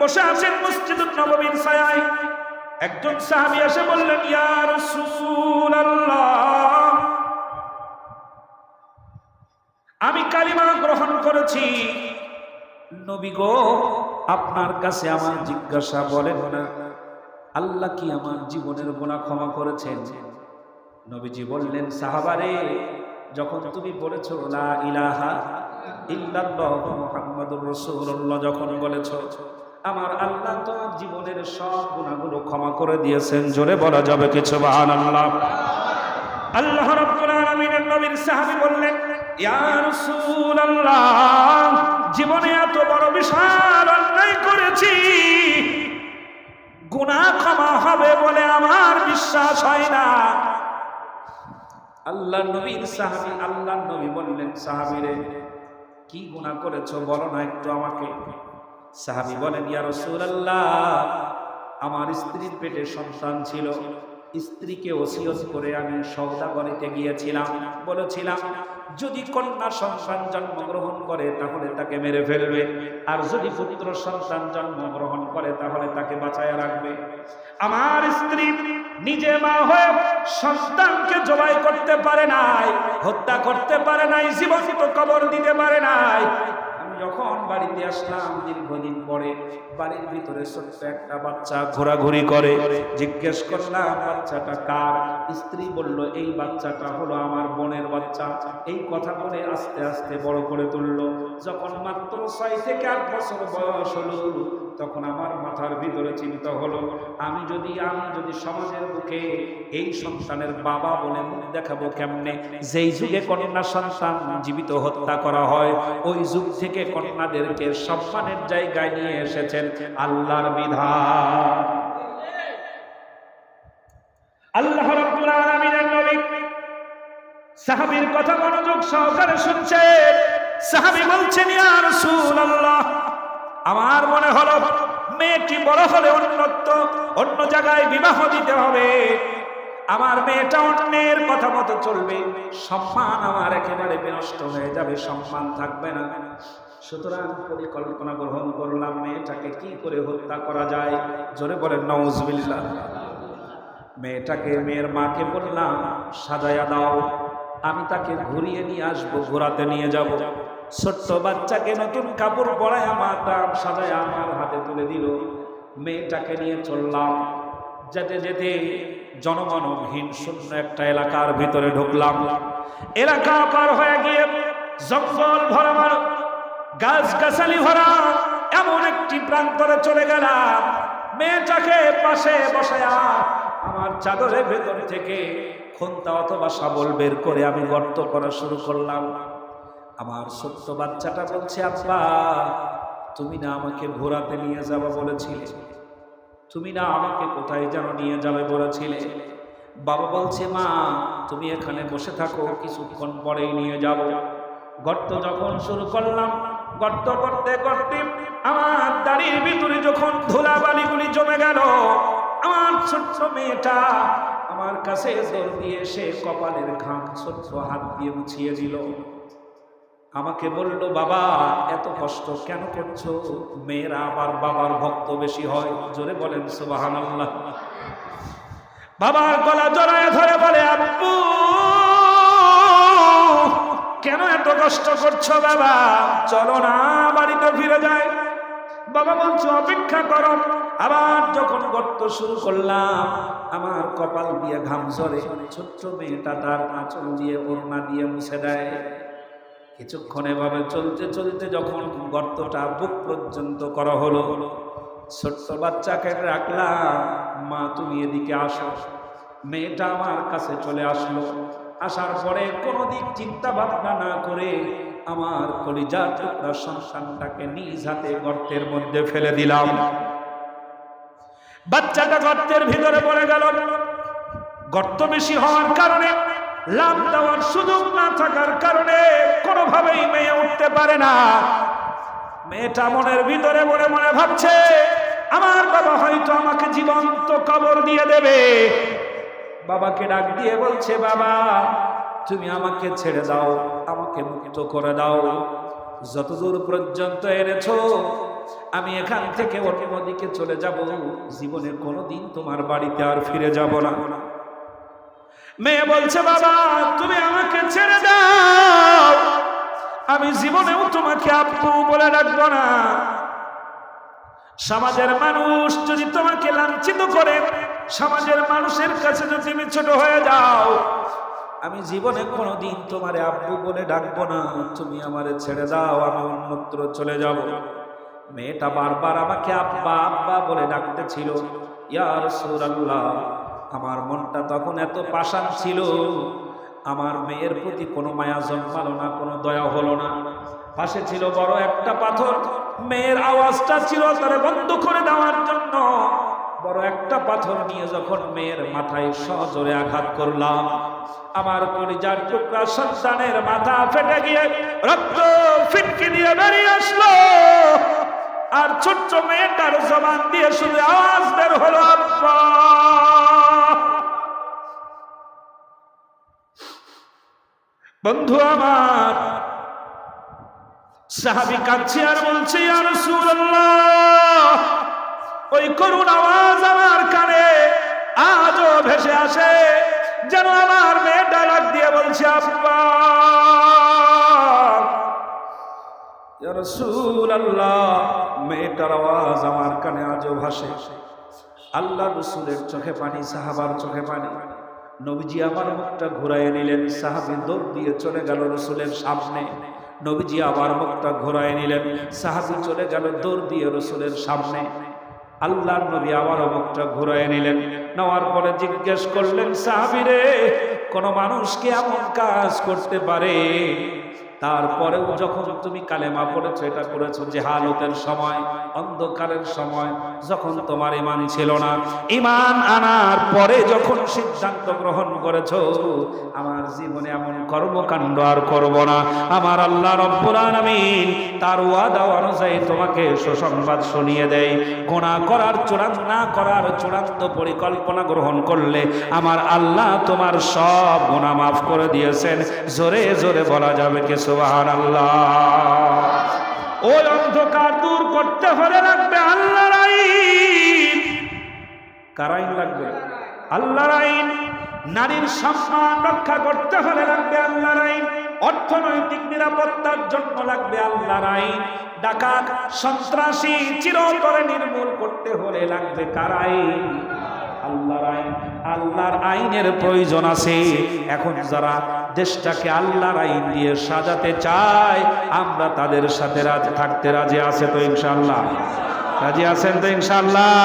বসে আছেন মসজিদ নববীর ছায়ায়। একজন সাহাবী এসে বললেন, ইয়া রাসূলুল্লাহ, আমি কালিমা গ্রহণ করেছি। নবী গো, আপনার কাছে আমার জিজ্ঞাসা বলেন না। আল্লাহ কি আমার জীবনের গুনাহ ক্ষমা করেছেন? নবীজি বললেন, সাহাবারে, যখন তুমি বলেছ, লা ইলাহা ইল্লাল্লাহ মুহাম্মাদুর রাসূলুল্লাহ, যখন বলেছ আমার আল্লাহ তো জীবনের সব গুণাগুলো ক্ষমা করে দিয়েছেন। জোরে বলা যাবে কিছু সুবহানাল্লাহ। আল্লাহ রাব্বুল আলামিনের নবীর সাহাবী বললেন, ইয়া রাসূলুল্লাহ, জীবনে এত বড় বিশাল অন্যায় করেছি, গুনাহ ক্ষমা হবে বলে আমার বিশ্বাস হয় না। আল্লাহ নবীর সাহাবী আল্লাহ নবী বললেন, সাহাবীরে, কি গুনাহ করেছ বলো না একটু আমাকে। সাহাবী বলেন, ইয়া রাসূলুল্লাহ, আমার স্ত্রীর পেটে সন্তান ছিল। স্ত্রীকে ওসিয়ত করে আমি সৌদাগরিতে গিয়েছিলাম। বলেছিলাম, যদি কন্যা সন্তান জন্মগ্রহণ করে, তাহলে তাকে মেরে ফেলবে। আর যদি পুত্র সন্তান জন্মগ্রহণ করে, তাহলে তাকে বাঁচায় রাখবে। আমার স্ত্রী নিজে মা হয়ে সন্তানকে জবাই করতে পারে নাই, হত্যা করতে পারে নাই, জীবন্ত কবর দিতে পারে নাই। যখন বাড়িতে আসলাম, দীর্ঘদিন পরে বাড়ির ভিতরে ছোট্ট একটা বাচ্চা ঘোরাঘুরি করে। জিজ্ঞেস করলাম, বাচ্চাটা কার? স্ত্রী বলল, এই বাচ্চাটা হলো আমার বোনের বাচ্চা। এই কথা বলে আস্তে আস্তে বড় করে তুললো। যখন মাত্র ছয় থেকে আট বছর বয়স হলো, তখন আমার মাথার ভিতরে চিন্তা হলো, আমি যদি আমি যদি সমাজের বুকে এই সন্তানের বাবা বলে মুখ দেখাবো কেমনে? যেই যুগে কন্যা সন্তান জীবিত হত্যা করা হয়, ওই যুগ থেকে কন্যাদেরকে সম্মানের জায়গায় নিয়ে এসেছেন আল্লাহর বিধান। আল্লাহ সাহাবীর কথা মনোযোগ সহকারে শুনছেন সাহাবী বলছেন, ইয়া রাসূলুল্লাহ, আমার মনে হলো মেয়েটি বড় হলে অন্যত্র অন্য জায়গায় বিবাহ দিতে হবে। আমার মেয়েটা অন্যের কথা মতো চলবে। সম্মান আমার একেবারে বিনষ্ট হয়ে যাবে, সম্মান থাকবে না। সুতরাং পরিকল্পনা গ্রহণ করলাম মেয়েটাকে কি করে হত্যা করা যায়? জোরে বলেন নওজবিল্লাহ মেয়েটাকে, মেয়ের মাকে বললাম, সাজায়া দাও, আমি তাকে ঘুরিয়ে নিয়ে আসব, ঘোরাতে নিয়ে যাব। ছোট্ট বাচ্চাকে নতুন কাপড় পরায় আমার দাম সাজায় আমার হাতে তুলে দিল। মেয়েটাকে নিয়ে চললাম। যেতে যেতে জনগণহীন শূন্য একটা এলাকার ভিতরে ঢুকলাম। এলাকা পার হয়ে গিয়ে জঙ্গল ভরা মার গাছ গাছালি ভরা এমন একটি প্রান্তরে চলে গেলাম। মেয়েটাকে পাশে বসায়া আমার চাদরের ভেতর থেকে খন্তা অথবা সাবল বের করে আমি গর্ত করা শুরু করলাম। আমার ছোট্ট বাচ্চাটা বলছে, আব্বা, তুমি না আমাকে ঘোরাতে নিয়ে যাবা বলেছিলে। তুমি না আমাকে কোথায় যেন নিয়ে যাবে বলেছিলে। বাবা বলছে, মা, তুমি এখানে বসে থাকো, কিছুক্ষণ পরেই নিয়ে যাব। গর্ত যখন শুরু করলাম গর্ত করতে করতে আমার দাড়ির ভিতরে যখন ধুলা বালিগুলি জমে গেল, আমার ছোট্ট মেয়েটা আমার কাছে জোর দিয়ে সে কপালের ঘাম ছোট্ট হাত দিয়ে মুছিয়ে দিল। আমাকে বলল, বাবা, এত কষ্ট কেন করছ? মেয়েরা আবার বাবার ভক্ত বেশি হয়। জোরে বলেন সুবাহান বাবার গলা জড়ায় ধরে বলে, আব্বু! কেন এত কষ্ট করছ বাবা? চলো না, বাড়িতে ফিরে যায় বাবা বলছো, অপেক্ষা করো। আবার যখন গর্ত শুরু করলাম, আমার কপাল দিয়ে ঘাম ঝরে। ছোট্ট মেয়েটা তার আঁচল দিয়ে ওড়না দিয়ে মুছে দেয়। কিছুক্ষণ এভাবে চলতে চলতে যখন গর্তটা বুক পর্যন্ত করা হলো, ছোট্ট বাচ্চাকে রাখলাম। মা, তুমি এদিকে আসো। মেয়েটা আমার কাছে চলে আসলো। আসার পরে কোনো দিক চিন্তা ভাবনা না করে আমার কলিজার টুকরা সন্তানটাকে নিজ হাতে গর্তের মধ্যে ফেলে দিলাম। বাচ্চাটা গর্তের ভিতরে পড়ে গেল। গর্ত বেশি হওয়ার কারণে লাভ দেওয়ার সুযোগ না থাকার কারণে কোনোভাবেই মেয়ে উঠতে পারে না। মেয়েটা মনের ভিতরে মনে মনে ভাবছে, আমার বাবা হয়তো আমাকে জীবন্ত কবর দিয়ে দেবে। বাবাকে ডাক দিয়ে বলছে, বাবা, তুমি আমাকে ছেড়ে দাও, আমাকে মুক্ত করে দাও। যতদূর পর্যন্ত এনেছো, আমি এখান থেকে অন্যদিকে চলে যাব। জীবনে কোনোদিন তোমার বাড়িতে আর ফিরে যাব না। মেয়ে বলছে, বাবা, তুমি আমাকে ছেড়ে দাও। আমি জীবনেও তোমাকে আপু বলে ডাকবো না। সমাজের মানুষ যদি তোমাকে লাঞ্ছিত করে সমাজের মানুষের কাছে যদি তুমি ছোট হয়ে যাও, আমি জীবনে কোনো দিন তোমারে আব্বু বলে ডাকবো না। তুমি আমারে ছেড়ে দাও, আমি অন্যত্র চলে যাব। মেয়েটা বারবার আমাকে আব্বা আব্বা বলে ডাকতেছিল। ইয়ার সুরাল্লাহ আমার মনটা তখন এত পাষাণ ছিল। আমার মেয়ের প্রতি কোনো মায়া জন্মালো না, কোনো দয়া হলো না। পাশে ছিল বড় একটা পাথর। মেয়ের আওয়াজটা ছিল তারে বন্ধ করে দেওয়ার জন্য পাথর নিয়ে যখন মেয়ের মাথায় সজোরে আঘাত করলাম, আমার কলিজার টুকরা সন্তানের মাথা ফেটে গিয়ে রক্ত ফিটকে দিয়ে বেরিয়ে আসলো। আর ছোট্ট মেয়েটার জবান দিয়ে শুধু আওয়াজ বের হলো, আব্বা! বন্ধু আমার, সাহাবি কাঁদছে আর বলছি আর ওই করুণ আওয়াজ আমার কানে আজও ভেসে আসে, যেন আমার মেয়েটা ডাক দিয়ে বলছে, আব্বা রাসূলুল্লাহ, মেয়েটার আওয়াজ আমার কানে আজও ভাসে। আল্লাহ রসুলের চোখে পানি, সাহাবার চোখে পানি। নবীজি আমার মুখটা ঘুরাইয়ে নিলেন, সাহাবি দৌড় দিয়ে চলে গেল রসুলের সামনে। নবীজি আবার মুখটা ঘুরাইয়ে নিলেন, সাহাবি চলে গেল দৌড় দিয়ে রসুলের সামনে। আল্লাহর নবী আবার অমুকটা ঘুরাই নিলেন। নেওয়ার পরে জিজ্ঞেস করলেন সাহাবিরে কোন মানুষ কি এমন কাজ করতে পারে? তারপরেও যখন তুমি কালেমা পড়েছো, এটা করেছ জেহালতের সময়, অন্ধকারের সময়, যখন তোমার ইমান ছিল না। ইমান আনার পরে যখন সিদ্ধান্ত গ্রহণ করেছ, আমার জীবনে এমন কর্মকাণ্ড আর করব না। আমার আল্লাহ রব্বুল আলামিন তার ওয়াদা অনুযায়ী তোমাকে সুসংবাদ শুনিয়ে দেয়। গোনা করার চূড়ান্ত, না করার চূড়ান্ত পরিকল্পনা গ্রহণ করলে আমার আল্লাহ তোমার সব গোনা মাফ করে দিয়েছেন। জোরে জোরে বলা যাবে কে ওই অন্ধকার দূর করতে হলে লাগবে আল্লাহর আইন। কার লাগবে? আল্লাহর আইন। নারীর সম্মান রক্ষা করতে হলে লাগবে আল্লাহর আইন। অর্থনৈতিক নিরাপত্তার জন্য লাগবে আল্লাহর আইন। ডাকাত, সন্ত্রাসী চিরতরে নির্মূল করতে হলে লাগবে কার আইন? আল্লাহর আইন। আল্লাহর আইনের প্রয়োজন আছে। এখন যারা দেশটাকে আল্লাহর আইন দিয়ে সাজাতে চায়, আমরা তাদের সাথে রাজি থাকতে রাজি আছে তো ইনশাল্লাহ রাজি আছেন তো ইনশাল্লাহ